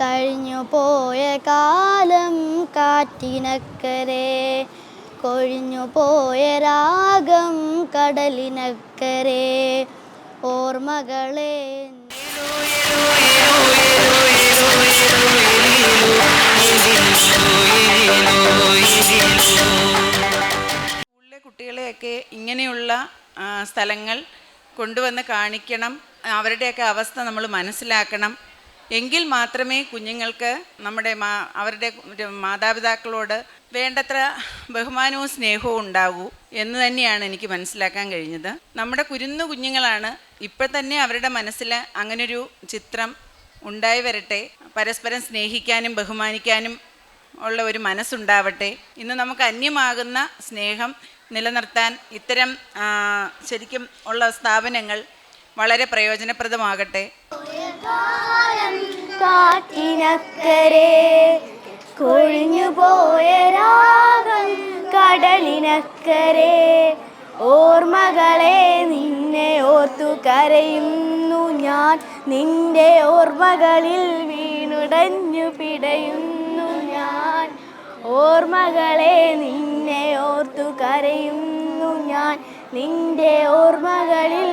കഴിഞ്ഞു പോയ കാലം കാറ്റിനക്കരെ. കൊഴിഞ്ഞു പോയ രാഗം കടലിനക്കരെ. ഓർമ്മകളെ കുട്ടികളെയൊക്കെ ഇങ്ങനെയുള്ള സ്ഥലങ്ങൾ കൊണ്ടുവന്ന് കാണിക്കണം. അവരുടെയൊക്കെ അവസ്ഥ നമ്മൾ മനസ്സിലാക്കണം. എങ്കിൽ മാത്രമേ കുഞ്ഞുങ്ങൾക്ക് നമ്മുടെ മാ അവരുടെ മാതാപിതാക്കളോട് വേണ്ടത്ര ബഹുമാനവും സ്നേഹവും ഉണ്ടാകൂ എന്ന് തന്നെയാണ് എനിക്ക് മനസ്സിലാക്കാൻ കഴിഞ്ഞത്. നമ്മുടെ കുരുന്നു കുഞ്ഞുങ്ങളാണ് ഇപ്പോൾ തന്നെ അവരുടെ മനസ്സിൽ അങ്ങനൊരു ചിത്രം ഉണ്ടായി വരട്ടെ. പരസ്പരം സ്നേഹിക്കാനും ബഹുമാനിക്കാനും ഉള്ള ഒരു മനസ്സുണ്ടാവട്ടെ. ഇന്ന് നമുക്ക് അന്യമാകുന്ന സ്നേഹം നിലനിർത്താൻ ഇത്തരം ശരിക്കും ഉള്ള സ്ഥാപനങ്ങൾ വളരെ പ്രയോജനപ്രദമാകട്ടെ. കാറ്റിനക്കരെ ഓർമ്മകളെ നിന്നെ ഓർത്തു കരയുന്നു ഞാൻ. നിന്റെ ഓർമ്മകളിൽ വീണുടഞ്ഞു പിടയുന്നു. ഓർമ്മകളെ നിന്നെ ഓർത്തു കരയുന്നു ഞാൻ. നിന്റെ ഓർമ്മകളിൽ